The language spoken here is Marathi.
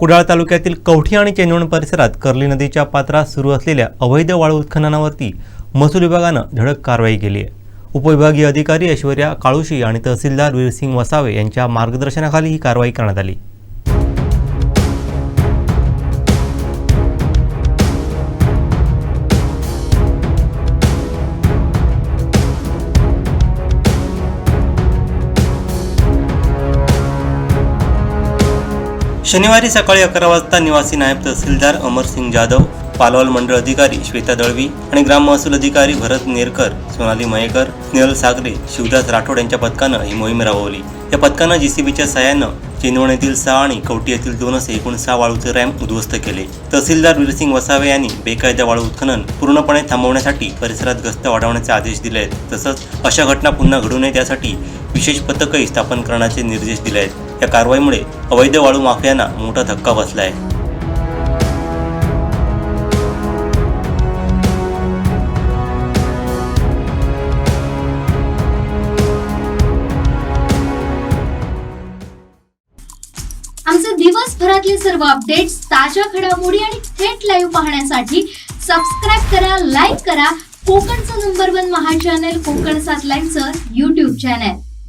कुडाळ तालुक्यातील कवठी आणि चेंदवण परिसरात कर्ली नदीच्या पात्रात सुरू असलेल्या अवैध वाळू उत्खननावरती महसूल विभागानं धडक कारवाई केली आहे. उपविभागीय अधिकारी ऐश्वर्या काळुशी आणि तहसीलदार वीरसिंग वसावे यांच्या मार्गदर्शनाखाली ही कारवाई करण्यात आली. शनिवारी सकाळी अकरा वाजता निवासी नायब तहसीलदार अमरसिंग जाधव पालवाल मंडळ अधिकारी श्वेता दळवी आणि ग्राम महसूल अधिकारी भरत नेरकर सोनाली मयेकर स्नेहल सागरे शिवदास राठोड यांच्या पथकानं ही मोहीम राबवली. या पथकानं जीसीबीच्या सहाय्यानं चिंदवण येथील सहा आणि कवटी येथील दोन असे एकूण सहा वाळूचे रॅम्प उद्ध्वस्त केले. तहसीलदार वीरसिंग वसावे यांनी बेकायदा वाळू उत्खनन पूर्णपणे थांबवण्यासाठी परिसरात गस्त वाढवण्याचे आदेश दिले आहेत तसंच अशा घटना पुन्हा घडू नये त्यासाठी विशेष पथकही स्थापन करण्याचे निर्देश दिले आहेत या कारवाईमुळे अवैध वाळू माफियांना मोठा धक्का बसला आहे. आमचे दिवसभरातले सर्व अपडेट्स ताज्या घडामोडी आणि थेट लाईव्ह पाहण्यासाठी सबस्क्राईब करा लाईक करा. कोकणचं नंबर वन महा चॅनल कोकण सात लाईनचं युट्यूब चॅनल